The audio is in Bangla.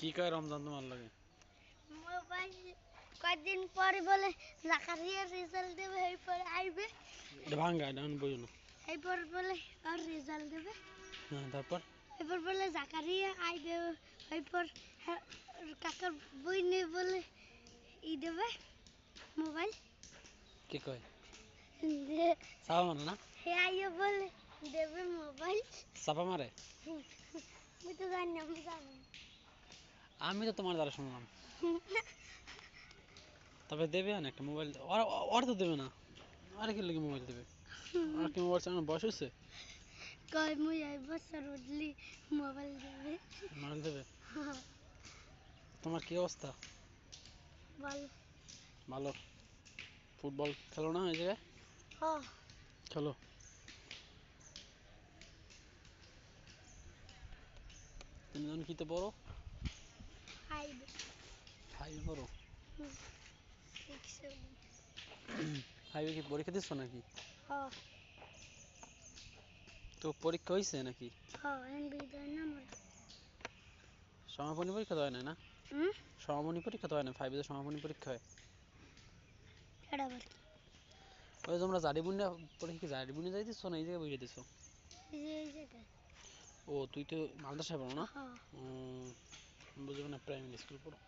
কি কয় রমজান তোমার লাগে? মোবাইল কয়েকদিন পরে বলে জাকারিয়ার রেজাল্ট দেবে এরপর আইবে এটা ভাঙ্গা এটা আমি বুঝো না। এরপর বলে আর রেজাল্ট দেবে। হ্যাঁ তারপর? এরপর বলে জাকারিয়া আইবে এরপর হ্যাঁ, কাকার বই নিয়ে বলে ই দেবে মোবাইল। কি কয়? মারে না? হে আইয়ে বলে দেবে মোবাইল। চাপা মারে আমি তো জানি না আমি জানি। আমি তো তোমার দ্বারা শুনলাম। তবে দেবে না একটা মোবাইল ওরা তো দেবে না। আরে কি লাগে মোবাইল দেবে? আর কি মোবাইল চালানোর বয়স হয়েছে? কয় মুই এই বছর উঠলি মোবাইল দেবে। মোবাইল দেবে? তোমার কি অবস্থা? বল ভালো। ফুটবল খেলো না এই জায়গায়? ও খেলো। তুমি যখন কিতে পড়ো ফাইভে ফাইভে কি পরীক্ষা দিচ্ছ নাকি তো পরীক্ষা হয়েছে নাকি সমাপনী পরীক্ষা তো হয় না না হুম সমাপনী পরীক্ষা তো হয় না ফাইভে সমাপনী পরীক্ষা হয় ওই তোমরা জারি বুনিয়া পরীক্ষা কি জারি বুনিয়া যাই দিচ্ছ না এই জায়গায় বসে জায়গায় ও তুই তো মালদাসায় পড়ো না ও উম, বুঝব না প্রাইমারি স্কুল পড়ো